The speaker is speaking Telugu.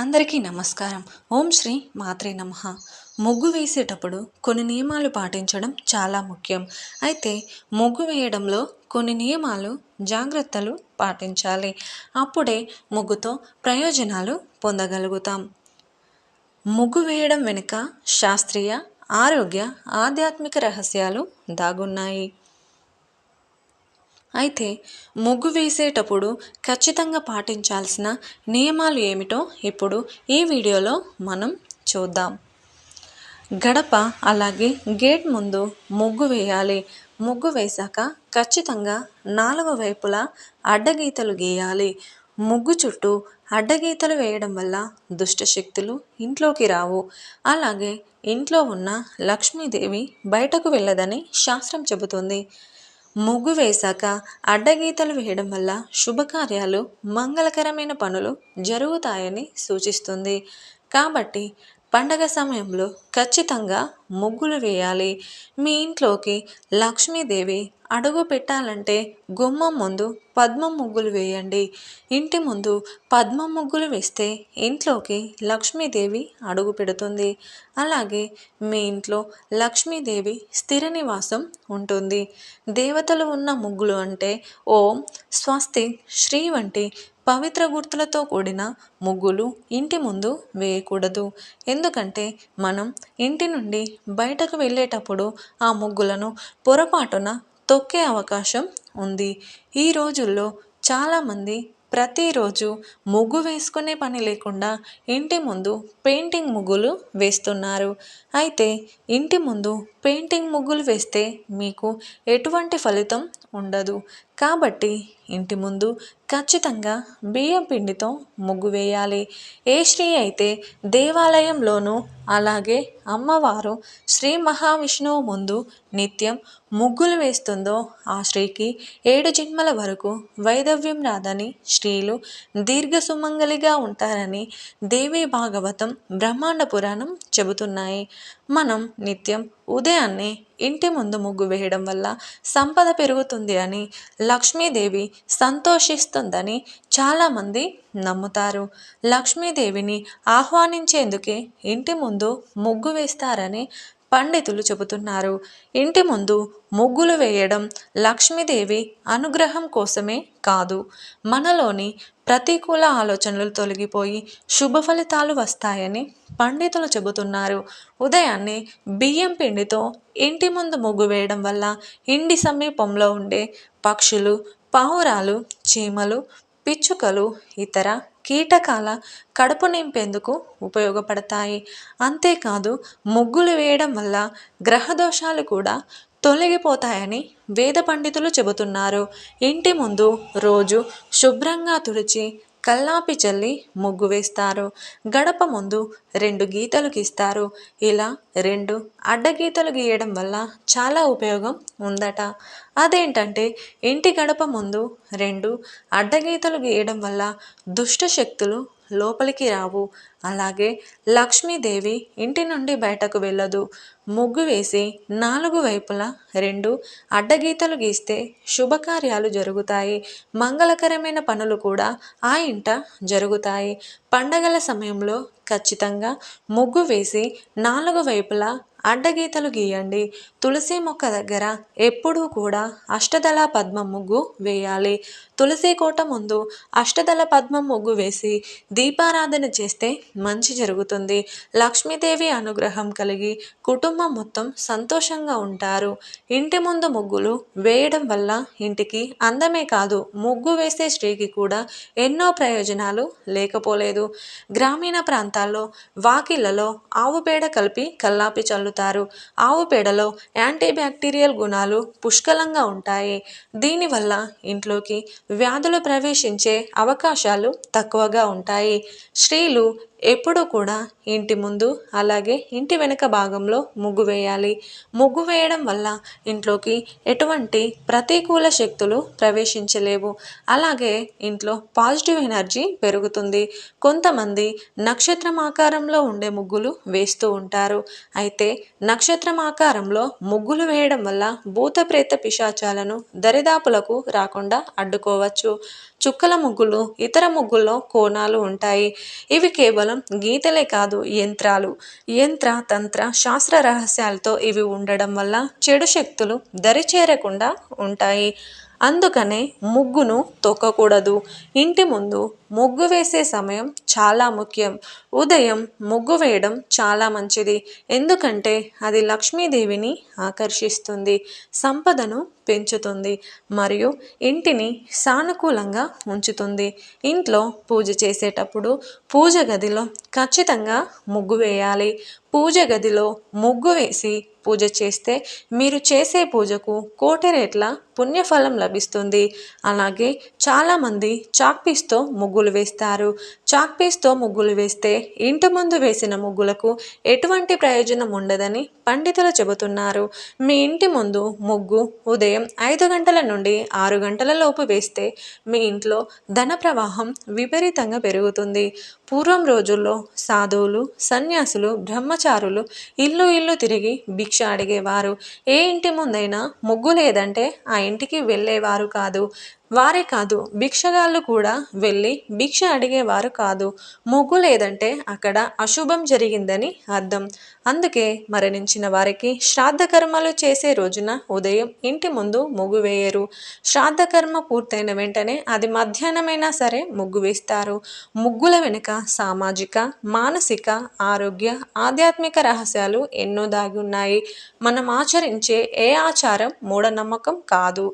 అందరికీ నమస్కారం. ఓం శ్రీ మాత్రే నమ. ముగ్గు వేసేటప్పుడు కొన్ని నియమాలు పాటించడం చాలా ముఖ్యం. అయితే ముగ్గు వేయడంలో కొన్ని నియమాలు జాగ్రత్తలు పాటించాలి. అప్పుడే ముగ్గుతో ప్రయోజనాలు పొందగలుగుతాం. ముగ్గు వేయడం వెనుక శాస్త్రీయ ఆరోగ్య ఆధ్యాత్మిక రహస్యాలు దాగున్నాయి. అయితే ముగ్గు వేసేటప్పుడు ఖచ్చితంగా పాటించాల్సిన నియమాలు ఏమిటో ఇప్పుడు ఈ వీడియోలో మనం చూద్దాం. గడప అలాగే గేట్ ముందు ముగ్గు వేయాలి. ముగ్గు వేశాక ఖచ్చితంగా నాలుగు వైపులా అడ్డగీతలు గీయాలి. ముగ్గు చుట్టూ అడ్డగీతలు వేయడం వల్ల దుష్టశక్తులు ఇంట్లోకి రావు. అలాగే ఇంట్లో ఉన్న లక్ష్మీదేవి బయటకు వెళ్ళదని శాస్త్రం చెబుతుంది. ముగ్గు వేశాక అడ్డగీతలు వేయడం వల్ల శుభకార్యాలు మంగళకరమైన పనులు జరుగుతాయని సూచిస్తుంది. కాబట్టి పండగ సమయంలో ఖచ్చితంగా ముగ్గులు వేయాలి. మీ ఇంట్లోకి లక్ష్మీదేవి అడుగు పెట్టాలంటే గుమ్మం ముందు పద్మం ముగ్గులు వేయండి. ఇంటి ముందు పద్మం ముగ్గులు వేస్తే ఇంట్లోకి లక్ష్మీదేవి అడుగు పెడుతుంది. అలాగే మీ ఇంట్లో లక్ష్మీదేవి స్థిర నివాసం ఉంటుంది. దేవతలు ఉన్న ముగ్గులు అంటే ఓం స్వస్తి శ్రీ వంటి పవిత్ర గుర్తులతో కూడిన ముగ్గులు ఇంటి ముందు వేయకూడదు. ఎందుకంటే మనం ఇంటి నుండి బయటకు వెళ్ళేటప్పుడు ఆ ముగ్గులను పొరపాటున తొక్కే అవకాశం ఉంది. ఈ రోజుల్లో చాలామంది ప్రతిరోజు ముగ్గు వేసుకునే పని లేకుండా ఇంటి ముందు పెయింటింగ్ ముగ్గులు వేస్తున్నారు. అయితే ఇంటి ముందు పెయింటింగ్ ముగ్గులు వేస్తే మీకు ఎటువంటి ఫలితం ఉండదు. కాబట్టి ఇంటి ముందు ఖచ్చితంగా బియ్యం పిండితో ముగ్గు వేయాలి. ఏ స్త్రీ అయితే దేవాలయంలోనూ అలాగే అమ్మవారు శ్రీ మహావిష్ణువు ముందు నిత్యం ముగ్గులు వేస్తుందో ఆ స్త్రీకి ఏడు జన్మల వరకు వైదవ్యం రాదని స్త్రీలు దీర్ఘ సుమంగలిగా ఉంటారని దేవీ భాగవతం బ్రహ్మాండ పురాణం చెబుతున్నాయి. మనం నిత్యం ఉదయం ఉదయాన్నే ఇంటి ముందు ముగ్గు వేయడం వల్ల సంపద పెరుగుతుంది అని లక్ష్మీదేవి సంతోషిస్తుందని చాలామంది నమ్ముతారు. లక్ష్మీదేవిని ఆహ్వానించేందుకే ఇంటి ముందు ముగ్గు వేస్తారని పండితులు చెబుతున్నారు. ఇంటి ముందు ముగ్గులు వేయడం లక్ష్మీదేవి అనుగ్రహం కోసమే కాదు. మనలోని ప్రతికూల ఆలోచనలు తొలగిపోయి శుభ ఫలితాలు వస్తాయని పండితులు చెబుతున్నారు. ఉదయాన్నే బియ్యం పిండితో ఇంటి ముందు ముగ్గు వేయడం వల్ల ఇంటి సమీపంలో ఉండే పక్షులు పావురాలు చీమలు పిచ్చుకలు ఇతర కీటకాల కడుపు నింపేందుకు ఉపయోగపడతాయి. అంతేకాదు ముగ్గులు వేయడం వల్ల గ్రహదోషాలు కూడా తొలగిపోతాయని వేద పండితులు చెబుతున్నారు. ఇంటి ముందు రోజు శుభ్రంగా తుడిచి కల్లాపి చల్లి ముగ్గు వేస్తారు. గడప ముందు రెండు గీతలు గీస్తారు. ఇలా రెండు అడ్డగీతలు గీయడం వల్ల చాలా ఉపయోగం ఉందట. అదేంటంటే ఇంటి గడప ముందు రెండు అడ్డగీతలు గీయడం వల్ల దుష్ట శక్తులు లోపలికి రావు. అలాగే లక్ష్మీదేవి ఇంటి నుండి బయటకు వెళ్ళదు. ముగ్గు వేసి నాలుగు వైపులా రెండు అడ్డగీతలు గీస్తే శుభకార్యాలు జరుగుతాయి. మంగళకరమైన పనులు కూడా ఆ ఇంట జరుగుతాయి. పండగల సమయంలో ఖచ్చితంగా ముగ్గు వేసి నాలుగు వైపులా అడ్డగీతలు గీయండి. తులసి మొక్క దగ్గర ఎప్పుడూ కూడా అష్టదళ పద్మ ముగ్గు వేయాలి. తులసికోట ముందు అష్టదళ పద్మం ముగ్గు వేసి దీపారాధన చేస్తే మంచి జరుగుతుంది. లక్ష్మీదేవి అనుగ్రహం కలిగి కుటుంబం మొత్తం సంతోషంగా ఉంటారు. ఇంటి ముందు ముగ్గులు వేయడం వల్ల ఇంటికి అందమే కాదు ముగ్గు వేసే స్త్రీకి కూడా ఎన్నో ప్రయోజనాలు లేకపోలేదు. గ్రామీణ ప్రాంతాల్లో వాకిళ్ళలో ఆవు పేడ కలిపి కల్లాపి చల్లుతారు. ఆవు పేడలో యాంటీ బ్యాక్టీరియల్ గుణాలు పుష్కలంగా ఉంటాయి. దీనివల్ల ఇంట్లోకి వ్యాధులు ప్రవేశించే అవకాశాలు తక్కువగా ఉంటాయి. స్త్రీలు ఎప్పుడూ కూడా ఇంటి ముందు అలాగే ఇంటి వెనుక భాగంలో ముగ్గు వేయాలి. ముగ్గు వేయడం వల్ల ఇంట్లోకి ఎటువంటి ప్రతికూల శక్తులు ప్రవేశించలేవు. అలాగే ఇంట్లో పాజిటివ్ ఎనర్జీ పెరుగుతుంది. కొంతమంది నక్షత్రం ఆకారంలో ఉండే ముగ్గులు వేస్తూ ఉంటారు. అయితే నక్షత్రం ఆకారంలో ముగ్గులు వేయడం వల్ల భూత ప్రేత పిశాచాలను దరిదాపులకు రాకుండా అడ్డుకో చేసుకోవచ్చు. చుక్కల ముగ్గులు ఇతర ముగ్గుల్లో కోణాలు ఉంటాయి. ఇవి కేవలం గీతలే కాదు యంత్రాలు. యంత్ర తంత్ర శాస్త్ర రహస్యాలతో ఇవి ఉండడం వల్ల చెడు శక్తులు దరిచేరకుండా ఉంటాయి. అందుకనే ముగ్గును తొక్కకూడదు. ఇంటి ముందు ముగ్గు వేసే సమయం చాలా ముఖ్యం. ఉదయం ముగ్గు వేయడం చాలా మంచిది. ఎందుకంటే అది లక్ష్మీదేవిని ఆకర్షిస్తుంది సంపదను పెంచుతుంది మరియు ఇంటిని సానుకూలంగా ఉంచుతుంది. ఇంట్లో పూజ చేసేటప్పుడు పూజ గదిలో ఖచ్చితంగా ముగ్గు వేయాలి. పూజ గదిలో ముగ్గు వేసి పూజ చేస్తే మీరు చేసే పూజకు కోటి రెట్ల పుణ్యఫలం లభిస్తుంది. అలాగే చాలామంది చాక్పీస్తో ముగ్గులు వేస్తారు. చాక్పీస్తో ముగ్గులు వేస్తే ఇంటి ముందు వేసిన ముగ్గులకు ఎటువంటి ప్రయోజనం ఉండదని పండితులు చెబుతున్నారు. మీ ఇంటి ముందు ముగ్గు ఉదయం ఐదు గంటల నుండి ఆరు గంటల లోపు వేస్తే మీ ఇంట్లో ధన ప్రవాహం విపరీతంగా పెరుగుతుంది. పూర్వం రోజుల్లో సాధువులు సన్యాసులు బ్రహ్మచారులు ఇల్లు ఇల్లు తిరిగి భిక్ష అడిగేవారు. ఏ ఇంటి ముందైనా ముగ్గు లేదంటే ఆ ఇంటికి వెళ్ళేవారు కాదు. వారే కాదు భిక్షగాళ్ళు కూడా వెళ్ళి భిక్ష అడిగేవారు కాదు. ముగ్గు లేదంటే అక్కడ అశుభం జరిగిందని అర్థం. అందుకే మరణించిన వారికి శ్రాద్ధ కర్మలు చేసే రోజున ఉదయం ఇంటి ముందు ముగ్గు వేయరు. శ్రాద్ధ కర్మ పూర్తయిన వెంటనే అది మధ్యాహ్నమైనా సరే ముగ్గు వేస్తారు. ముగ్గుల వెనుక సామాజిక మానసిక ఆరోగ్య ఆధ్యాత్మిక రహస్యాలు ఎన్నో దాగి ఉన్నాయి. మనం ఆచరించే ఏ ఆచారం మూఢనమ్మకం కాదు.